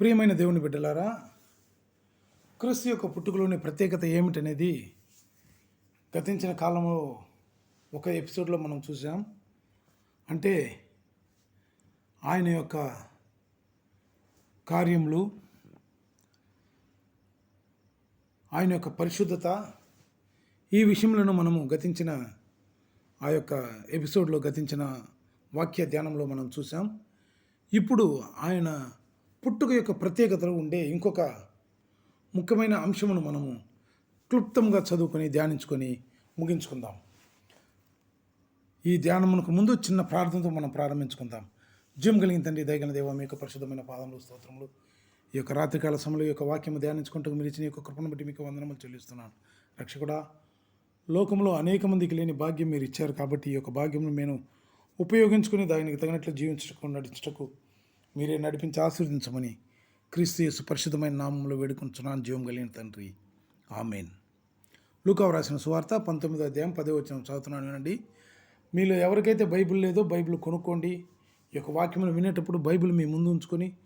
ప్రియమైన దేవుని బిడ్డలారా క్రీస్తు యొక్క పుట్టుకలోని ప్రత్యేకత ఏమిటనేది గతించిన కాలంలో ఒక ఎపిసోడ్లో మనం చూసాం అంటే ఆయన యొక్క కార్యములు ఆయన యొక్క పరిశుద్ధత ఈ విషయంలో మనము గతించిన ఆ యొక్క ఎపిసోడ్లో గతించిన వాక్య ధ్యానంలో మనం చూసాం ఇప్పుడు ఆయన పుట్టుక యొక్క ప్రత్యేకతలో ఉండే ఇంకొక ముఖ్యమైన అంశమును మనము క్లుప్తంగా చదువుకొని ధ్యానించుకొని ముగించుకుందాం. ఈ ధ్యానమునకు ముందు చిన్న ప్రార్థనతో మనం ప్రారంభించుకుందాం. జీవం కలిగిన తండ్రి దయగల దేవ మీ యొక్క పరిశుద్ధమైన పాదములు స్తోత్రములు ఈ యొక్క రాత్రికాల సమయంలో ఈ యొక్క వాక్యము ధ్యానించుకుంటూ మీరు ఇచ్చిన ఈ యొక్క కృపను బట్టి మీకు వందనములు చెల్లిస్తున్నాను. రక్షకుడా లోకంలో అనేక మందికి లేని భాగ్యం మీరు ఇచ్చారు కాబట్టి ఈ యొక్క భాగ్యంను నేను ఉపయోగించుకుని దానికి తగినట్లు జీవించటకు నడిచటకు మీరే నడిపించి ఆశీర్వదించమని క్రీస్తు యేసు పరిశుద్ధమైన నామంలో వేడుకుంటున్నాను జీవం కలిగిన తండ్రి. ఆమెన్. లూకావు రాసిన సువార్త పంతొమ్మిదో అధ్యాయం పదే వచ్చిన చదువుతున్నాను వినండి. మీలో ఎవరికైతే బైబిల్ లేదో బైబిల్ కొనుక్కోండి. ఈ యొక్క వాక్యములు వినేటప్పుడు బైబిల్ మీ ముందు ఉంచుకొని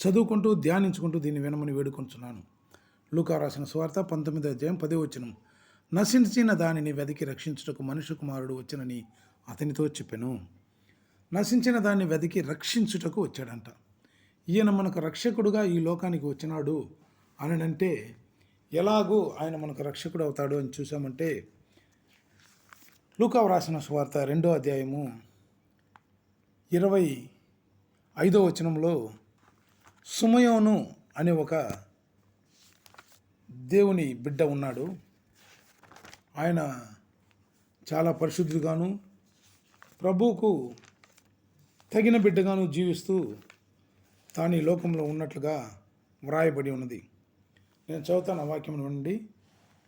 చదువుకుంటూ ధ్యానించుకుంటూ దీన్ని వినమని వేడుకుంటున్నాను లూకా రాసిన సువార్త పంతొమ్మిదో అధ్యాయం పదే వచ్చినం నశించిన దానిని వెతికి రక్షించుటకు మనుషు కుమారుడు వచ్చినని అతనితో చెప్పాను. నశించిన దాన్ని వెతికి రక్షించుటకు వచ్చాడంట. ఈయన మనకు రక్షకుడుగా ఈ లోకానికి వచ్చినాడు అనంటే అంటే ఎలాగూ ఆయన మనకు రక్షకుడు అవుతాడు అని చూసామంటే లూకా వ్రాసిన సువార్త రెండో అధ్యాయము ఇరవై ఐదో వచనంలో సుమయోను అనే ఒక దేవుని బిడ్డ ఉన్నాడు. ఆయన చాలా పరిశుద్ధుడుగాను ప్రభువుకు తగిన బిడ్డగాను జీవిస్తూ తాను ఈ లోకంలో ఉన్నట్లుగా వ్రాయబడి ఉన్నది. నేను చదువుతాను ఆ వాక్యం నుండి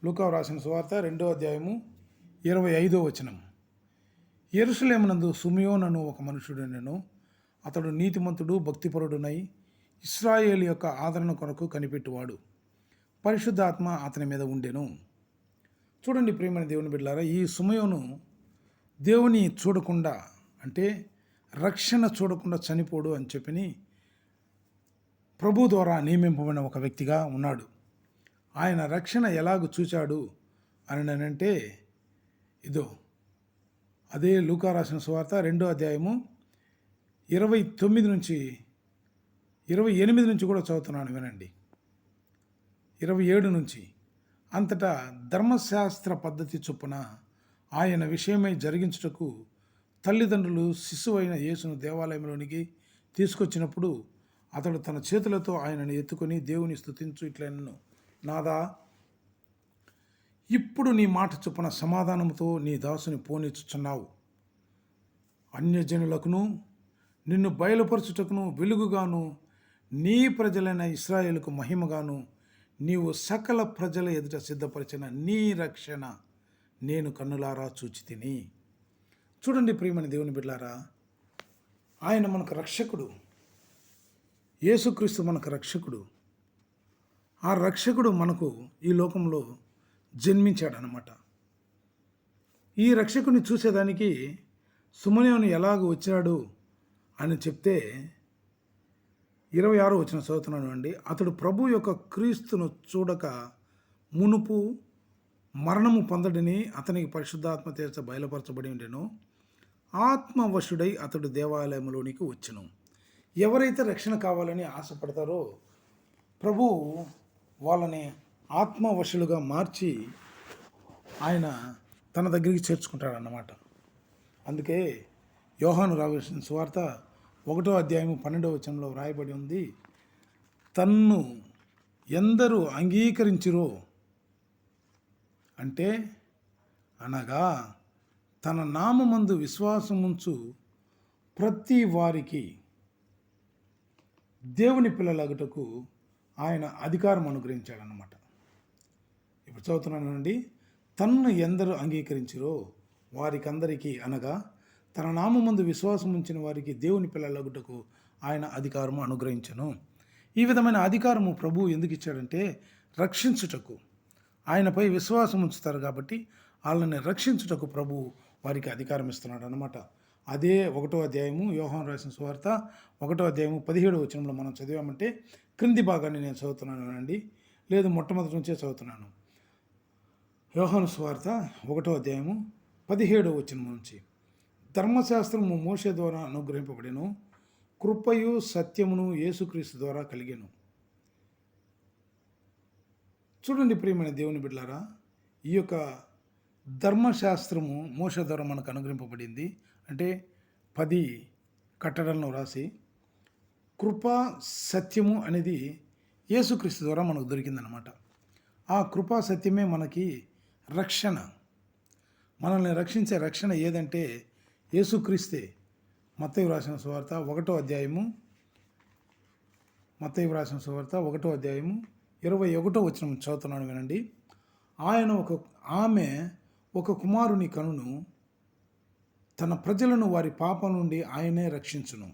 లూకా వ్రాసిన సువార్త రెండో అధ్యాయము ఇరవై ఐదో వచనం. ఎరుసలేమునందు సుమియోనను ఒక మనుషుడు నేను అతడు నీతిమంతుడు భక్తిపరుడునై ఇస్రాయేల్ యొక్క ఆదరణ కొరకు కనిపెట్టువాడు. పరిశుద్ధాత్మ అతని మీద ఉండెను. చూడండి ప్రియమైన దేవుని బిడ్డారా ఈ సుమయోను దేవుని చూడకుండా అంటే రక్షణ చూడకుండా చనిపోడు అని చెప్పి ప్రభు ద్వారా నియమింపబడిన ఒక వ్యక్తిగా ఉన్నాడు. ఆయన రక్షణ ఎలాగ చూచాడు అని అంటే ఇదో అదే లూకా రాసిన సువార్త రెండో అధ్యాయము ఇరవై తొమ్మిది నుంచి ఇరవై ఎనిమిది నుంచి కూడా చదువుతున్నాను వినండి. ఇరవై ఏడు నుంచి అంతటా ధర్మశాస్త్ర పద్ధతి చొప్పున ఆయన విషయమై జరిగించుటకు తల్లిదండ్రులు శిశువైన యేసును దేవాలయంలోనికి తీసుకొచ్చినప్పుడు అతడు తన చేతులతో ఆయనను ఎత్తుకొని దేవుని స్థుతించు ఇట్లనను నాదా ఇప్పుడు నీ మాట చొప్పున సమాధానముతో నీ దాసుని పోనిచ్చుచున్నావు. అన్యజనులకును నిన్ను బయలుపరచుటకును వెలుగుగాను నీ ప్రజలైన ఇస్రాయేల్కు మహిమగాను నీవు సకల ప్రజల ఎదుట సిద్ధపరిచిన నీ రక్షణ నేను కన్నులారా చూచి తిని చూడండి ప్రియమైన దేవుని బిడ్డారా ఆయన మనకు రక్షకుడు. యేసుక్రీస్తు మనకు రక్షకుడు. ఆ రక్షకుడు మనకు ఈ లోకంలో జన్మించాడనమాట ఈ రక్షకుని చూసేదానికి సుమనేవుని ఎలాగ వచ్చాడు అని చెప్తే ఇరవై ఆరు వచ్చిన చదువుతున్నాను అండి అతడు ప్రభు యొక్క క్రీస్తును చూడక మునుపు మరణము పొందడని అతనికి పరిశుద్ధాత్మ తీర్చ బయలుపరచబడి ఉండెను. ఆత్మవశుడై అతడు దేవాలయంలోనికి వచ్చును. ఎవరైతే రక్షణ కావాలని ఆశపడతారో ప్రభు వాళ్ళని ఆత్మవశులుగా మార్చి ఆయన తన దగ్గరికి చేర్చుకుంటాడన్నమాట. అందుకే యోహాను రావాల్సిన సువార్త ఒకటో అధ్యాయం పన్నెండవ వచనంలో వ్రాయబడి ఉంది తన్ను ఎందరూ అంగీకరించిరో? అంటే అనగా తన నామందు విశ్వాసముంచు ప్రతి వారికి దేవుని పిల్లలగుటకు ఆయన అధికారం అనుగ్రహించాడనమాట ఇప్పుడు చదువుతున్నానండి తన్ను ఎందరు అంగీకరించరో వారికందరికీ అనగా తన నామందు విశ్వాసం ఉంచిన వారికి దేవుని పిల్లలగుటకు ఆయన అధికారము అనుగ్రహించను. ఈ విధమైన అధికారము ప్రభు ఎందుకు ఇచ్చాడంటే రక్షించుటకు. ఆయనపై విశ్వాసం ఉంచుతారు కాబట్టి వాళ్ళని రక్షించుటకు ప్రభు వారికి అధికారం ఇస్తున్నాడు అనమాట అదే ఒకటో అధ్యాయము యోహాన్ రాసిన సువార్త ఒకటో అధ్యాయము పదిహేడు వచనంలో మనం చదివామంటే క్రింది భాగాన్ని నేను చదువుతున్నాను అండి లేదు మొట్టమొదటి నుంచే చదువుతున్నాను. యోహాను స్వార్త ఒకటో అధ్యాయము పదిహేడో వచనం నుంచి. ధర్మశాస్త్రము మోస ద్వారా అనుగ్రహింపబడిను కృపయు సత్యమును యేసుక్రీస్తు ద్వారా కలిగాను. చూడండి ప్రియమైన దేవుని బిడ్డలారా ఈ యొక్క ధర్మశాస్త్రము మోస ద్వారా మనకు అనుగ్రహింపబడింది. అంటే పది కట్టడలను రాసి కృప సత్యము అనేది యేసుక్రీస్తు ద్వారా మనకు దొరికిందనమాట. ఆ కృపా సత్యమే మనకి రక్షణ. మనల్ని రక్షించే రక్షణ ఏదంటే యేసుక్రీస్తే. మత్తయ్య వ్రాసిన సువార్త ఒకటో అధ్యాయము. మత్తయ్య వ్రాసిన సువార్త ఒకటో అధ్యాయము. ఇరవై ఒకటో వచ్చిన చదువుతున్నాను వినండి. ఆయన ఒక ఆమె ఒక కుమారుని కనును తన ప్రజలను వారి పాపం నుండి ఆయనే రక్షించును.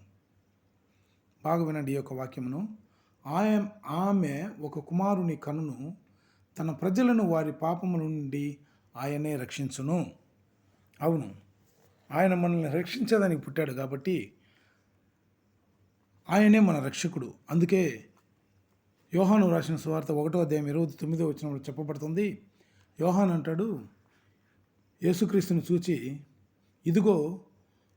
బాగా వినండి ఈ యొక్క వాక్యమును. ఆయ ఆమె ఒక కుమారుని కనును తన ప్రజలను వారి పాపము నుండి ఆయనే రక్షించును. అవును ఆయన మనల్ని రక్షించేదానికి పుట్టాడు కాబట్టి ఆయనే మన రక్షకుడు. అందుకే యోహాను రాసిన సువార్త ఒకటో అధ్యాయం ఇరవై తొమ్మిదో వచ్చినప్పుడు చెప్పబడుతుంది. యోహాన్ అంటాడు యేసుక్రీస్తుని చూచి ఇదిగో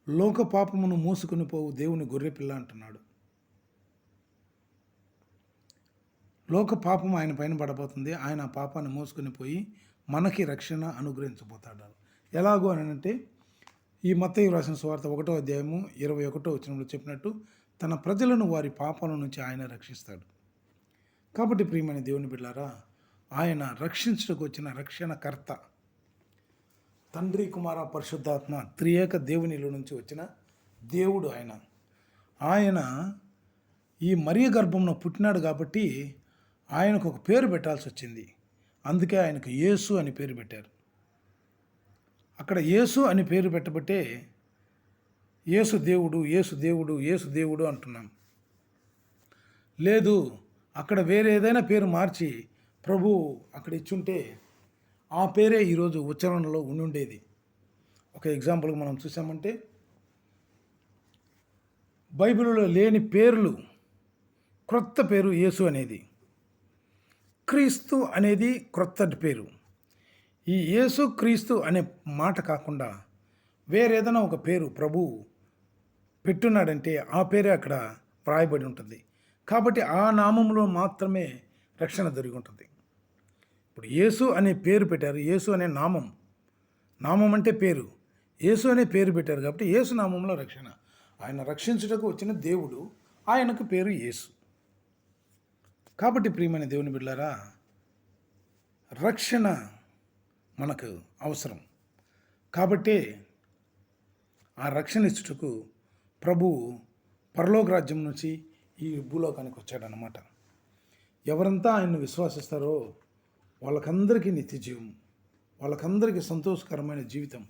లోక పాపమును మోసుకొని పోవు దేవుని గొర్రెపిల్ల అంటున్నాడు. లోక పాపం ఆయన పైన పడబోతుంది ఆయన ఆ పాపాన్ని మోసుకొని పోయి మనకి రక్షణ అనుగ్రహించబోతాడు. ఎలాగో అని అంటే ఈ మత్తయి రాసిన స్వార్థ ఒకటో అధ్యాయము ఇరవై ఒకటో వచ్చినప్పుడు చెప్పినట్టు తన ప్రజలను వారి పాపాల నుంచి ఆయన రక్షిస్తాడు. కాబట్టి ప్రియమైన దేవుని బిడ్డారా ఆయన రక్షించడానికి వచ్చిన రక్షణకర్త తండ్రి కుమార పరిశుద్ధాత్మ త్రియేక దేవునిలో నుంచి వచ్చిన దేవుడు ఆయన. ఆయన ఈ మరియ గర్భంలో పుట్టినాడు కాబట్టి ఆయనకు ఒక పేరు పెట్టాల్సి వచ్చింది. అందుకే ఆయనకు యేసు అని పేరు పెట్టారు. అక్కడ యేసు అని పేరు పెట్టబట్టే యేసు దేవుడు యేసు దేవుడు యేసు దేవుడు అంటున్నాం. లేదు అక్కడ వేరే ఏదైనా పేరు మార్చి ప్రభు అక్కడ ఇచ్చుంటే ఆ పేరే ఈరోజు ఉచ్చారణలో ఉండుండేది. ఒక ఎగ్జాంపుల్గా మనం చూసామంటే బైబిల్లో లేని పేర్లు క్రొత్త పేరు యేసు అనేది. క్రీస్తు అనేది క్రొత్త పేరు. ఈ యేసు క్రీస్తు అనే మాట కాకుండా వేరేదైనా ఒక పేరు ప్రభు పెట్టున్నాడంటే ఆ పేరే అక్కడ వ్రాయబడి ఉంటుంది. కాబట్టి ఆ నామంలో మాత్రమే రక్షణ దొరికి ఉంటుంది. ఇప్పుడు యేసు అనే పేరు పెట్టారు. యేసు అనే నామం. నామం అంటే పేరు. యేసు అనే పేరు పెట్టారు కాబట్టి యేసు నామంలో రక్షణ. ఆయన రక్షించుటకు వచ్చిన దేవుడు ఆయనకు పేరు యేసు. కాబట్టి ప్రియమైన దేవుని బిడ్డారా రక్షణ మనకు అవసరం. కాబట్టే ఆ రక్షణ ఇచ్చుటకు ప్రభువు పరలోక రాజ్యం నుంచి ఈ భూలోకానికి వచ్చాడనమాట ఎవరంతా ఆయన్ని విశ్వాసిస్తారో వాళ్ళకందరికీ నిత్య జీవం వాళ్ళకందరికీ సంతోషకరమైన జీవితం.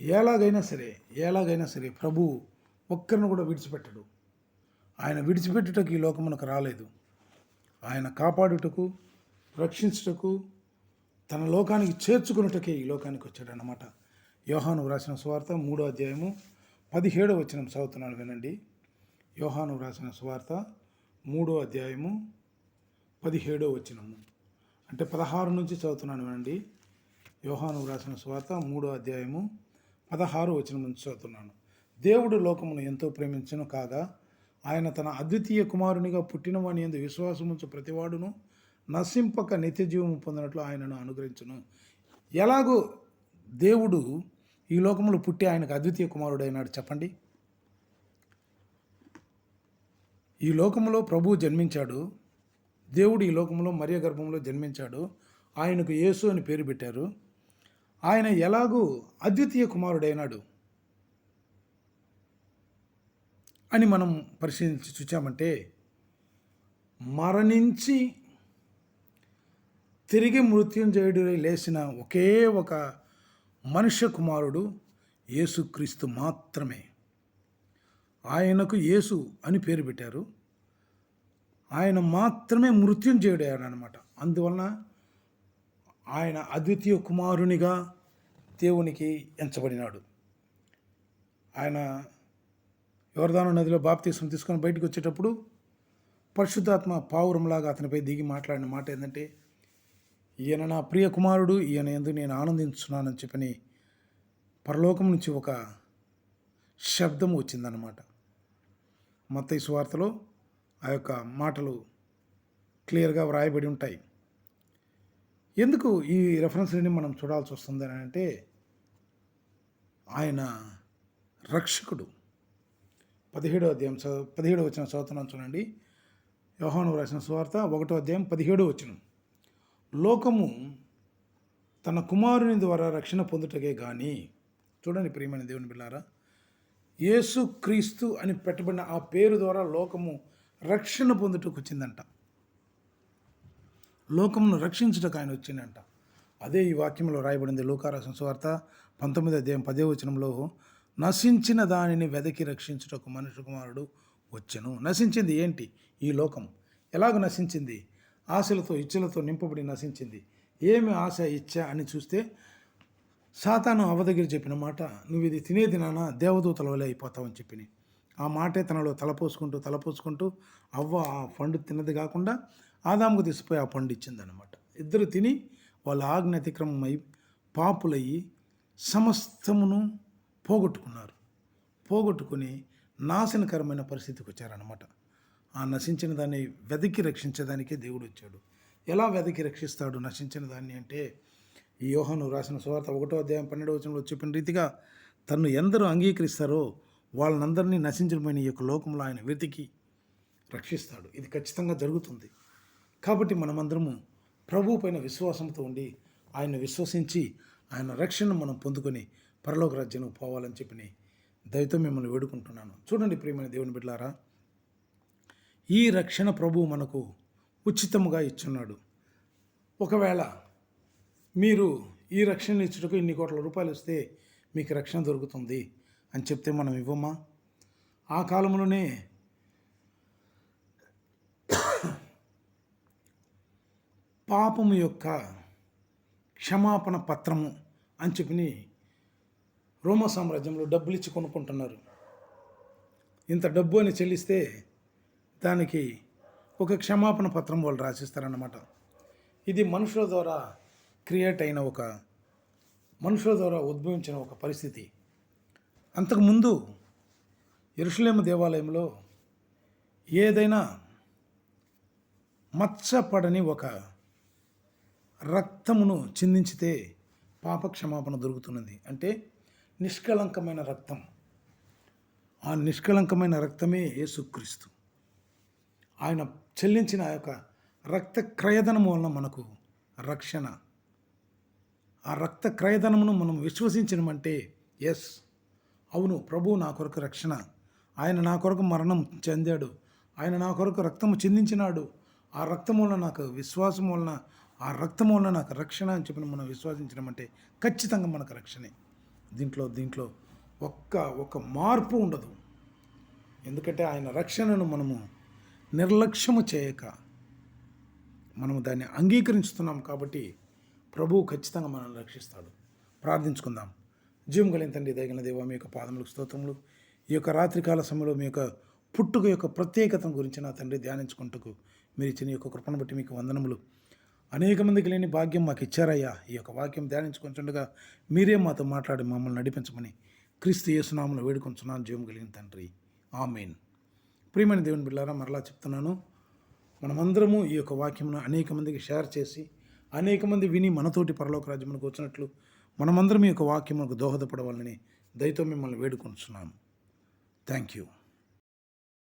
ఎలాగైనా సరే ఎలాగైనా సరే ప్రభు ఒక్కరిని కూడా విడిచిపెట్టడు. ఆయన విడిచిపెట్టుటకు ఈ లోకమునకు రాలేదు. ఆయన కాపాడుటకు రక్షించుటకు తన లోకానికి చేర్చుకున్నటకే ఈ లోకానికి వచ్చాడనమాట యోహాను రాసిన సువార్త మూడో అధ్యాయము పదిహేడో వచ్చిన చదువుతున్నాను వినండి. యోహాను రాసిన సువార్త మూడో అధ్యాయము పదిహేడో వచ్చినము అంటే పదహారు నుంచి చదువుతున్నాను అండి యోహాను రాసిన స్వాత మూడో అధ్యాయము పదహారు వచనం నుంచి చదువుతున్నాను. దేవుడు లోకమును ఎంతో ప్రేమించను కాగా ఆయన తన అద్వితీయ కుమారునిగా పుట్టినవాని ఎందు విశ్వాసముంచు ప్రతివాడును నశింపక నిత్య జీవము పొందినట్లు ఆయనను అనుగ్రహించును. ఎలాగో దేవుడు ఈ లోకంలో పుట్టి ఆయనకు అద్వితీయ కుమారుడు అయినాడు చెప్పండి. ఈ లోకంలో ప్రభువు జన్మించాడు. దేవుడు ఈ లోకంలో మరియ గర్భంలో జన్మించాడు. ఆయనకు యేసు అని పేరు పెట్టారు. ఆయన ఎలాగూ అద్వితీయ కుమారుడైనాడు అని మనం పరిశీలించి చూచామంటే మరణించి తిరిగి మృత్యుంజయుడు లేచిన ఒకే ఒక మనుష్య కుమారుడు యేసుక్రీస్తు మాత్రమే. ఆయనకు యేసు అని పేరు పెట్టారు. ఆయన మాత్రమే మృత్యుంజయుడయ్యాడు అనమాట అందువలన ఆయన అద్వితీయ కుమారునిగా దేవునికి ఎంచబడినాడు. ఆయన యోర్దాను నదిలో బాప్తీసం తీసుకొని బయటకు వచ్చేటప్పుడు పరిశుద్ధాత్మ పావురంలాగా అతనిపై దిగి మాట్లాడిన మాట ఏంటంటే ఈయన నా ప్రియ కుమారుడు ఈయన ఎందుకు నేను ఆనందించున్నానని చెప్పని పరలోకం నుంచి ఒక శబ్దం వచ్చిందన్నమాట. మత్తయి సువార్తలో ఆ యొక్క మాటలు క్లియర్గా వ్రాయబడి ఉంటాయి. ఎందుకు ఈ రెఫరెన్స్ని మనం చూడాల్సి వస్తుంది అని అంటే ఆయన రక్షకుడు. పదిహేడో అధ్యాయం చదువు పదిహేడో వచ్చిన చదువుతున్నాను చూడండి. యోహాను రాసిన సువార్త ఒకటో అధ్యాయం పదిహేడో వచ్చిన లోకము తన కుమారుని ద్వారా రక్షణ పొందుటకే కానీ చూడండి ప్రియమైన దేవుని బిళ్ళారా యేసు క్రీస్తు అని పెట్టబడిన ఆ పేరు ద్వారా లోకము రక్షణ పొందుటకు వచ్చిందంట. లోకమును రక్షించుటకు ఆయన వచ్చిందంట అదే ఈ వాక్యంలో రాయబడింది లోకారాసం సువార్త పంతొమ్మిది అధ్యాయం పదే వచనంలో నశించిన దానిని వెదకి రక్షించుటకు మనుషు కుమారుడు వచ్చెను. నశించింది ఏంటి? ఈ లోకం ఎలాగ నశించింది? ఆశలతో ఇచ్చలతో నింపబడి నశించింది. ఏమి ఆశ ఇచ్చ అని చూస్తే సాతాను అవ దగ్గర చెప్పిన మాట నువ్వు ఇది తినే దినాన దేవదూతల వలె అయిపోతావని చెప్పిని. ఆ మాటే తనలో తలపోసుకుంటూ తలపోసుకుంటూ అవ్వ ఆ పండు తిన్నది కాకుండా ఆదాముకు తీసిపోయి ఆ పండు ఇచ్చిందనమాట ఇద్దరు తిని వాళ్ళ ఆజ్ఞ అతిక్రమమై పాపులయ్యి సమస్తమును పోగొట్టుకున్నారు. పోగొట్టుకుని నాశనకరమైన పరిస్థితికి వచ్చారనమాట ఆ నశించిన దాన్ని వెదకి రక్షించడానికే దేవుడు వచ్చాడు. ఎలా వెదకి రక్షిస్తాడు నశించిన దాన్ని అంటే ఈ యోహను రాసిన సువార్త ఒకటో అధ్యాయం పన్నెండవ వచనంలో చెప్పిన రీతిగా తన్ను ఎందరూ అంగీకరిస్తారో వాళ్ళనందరినీ నశించడమైన ఈ యొక్క లోకంలో ఆయన వెతికి రక్షిస్తాడు. ఇది ఖచ్చితంగా జరుగుతుంది. కాబట్టి మనమందరము ప్రభు పైన విశ్వాసంతో ఉండి ఆయన విశ్వసించి ఆయన రక్షణ మనం పొందుకొని పరలోక రాజ్యం పోవాలని చెప్పి దయతో మిమ్మల్ని వేడుకుంటున్నాను. చూడండి ప్రియమైన దేవుని బిడ్డారా ఈ రక్షణ ప్రభు మనకు ఉచితముగా ఇచ్చున్నాడు. ఒకవేళ మీరు ఈ రక్షణ ఇచ్చుటకు ఇన్ని కోట్ల రూపాయలు ఇస్తే మీకు రక్షణ దొరుకుతుంది. అని చెప్తే మనం ఇవ్వమా? ఆ కాలంలోనే పాపము యొక్క క్షమాపణ పత్రము అని చెప్పి రోమ సామ్రాజ్యంలో డబ్బులు ఇచ్చి కొనుక్కుంటున్నారు. ఇంత డబ్బు అని చెల్లిస్తే దానికి ఒక క్షమాపణ పత్రం వాళ్ళు రాసిస్తారన్నమాట. ఇది మనుషుల ద్వారా క్రియేట్ అయిన ఒక మనుషుల ద్వారా ఉద్భవించిన ఒక పరిస్థితి. అంతకుముందు ఎరుషులేమ దేవాలయంలో ఏదైనా మచ్చపడని ఒక రక్తమును చిందించితే పాప క్షమాపణ దొరుకుతున్నది. అంటే నిష్కళంకమైన రక్తం. ఆ నిష్కళంకమైన రక్తమే యేసుక్రీస్తు. ఆయన చెల్లించిన ఆ యొక్క రక్త క్రయధనం వలన మనకు రక్షణ. ఆ రక్త క్రయధనమును మనం విశ్వసించినమంటే ఎస్ అవును ప్రభు నా కొరకు రక్షణ. ఆయన నా కొరకు మరణం చెందాడు. ఆయన నా కొరకు రక్తము చిందించినాడు. ఆ రక్తం వలన నాకు విశ్వాసం వలన ఆ రక్తం వలన నాకు రక్షణ అని చెప్పిన మనం విశ్వసించడం ఖచ్చితంగా మనకు రక్షణే. దీంట్లో దీంట్లో ఒక్క ఒక మార్పు ఉండదు. ఎందుకంటే ఆయన రక్షణను మనము నిర్లక్ష్యము చేయక మనము దాన్ని అంగీకరించుతున్నాం కాబట్టి ప్రభువు ఖచ్చితంగా మనల్ని రక్షిస్తాడు. ప్రార్థించుకుందాం. జీవం కలిగిన తండ్రి దగిన దేవ మీ యొక్క పాదములకు స్తోత్రములు. ఈ యొక్క రాత్రికాల సమయంలో మీ యొక్క పుట్టుక యొక్క ప్రత్యేకతను గురించి నా తండ్రి ధ్యానించుకుంటూ మీరు ఇచ్చిన యొక్క కృపను బట్టి మీకు వందనములు. అనేక మందికి లేని భాగ్యం మాకు ఇచ్చారయ్యా. ఈ యొక్క వాక్యం ధ్యానించుకుంటుండగా మీరే మాతో మాట్లాడి మమ్మల్ని నడిపించమని క్రీస్తు యేసునామను వేడుకొంచున్నాను. జీవం కలిగిన తండ్రి. ఆమెన్. ప్రియమైన దేవుని బిళ్ళారా మరలా చెప్తున్నాను. మనమందరము ఈ యొక్క వాక్యమును అనేక మందికి షేర్ చేసి అనేక మంది విని మనతోటి పరలోక రాజ్యమునకు వచ్చినట్లు మనమందరం ఈ యొక్క వాక్యమునకు దోహదపడవాలని దయతో మిమ్మల్ని వేడుకొంచున్నాను థ్యాంక్ యూ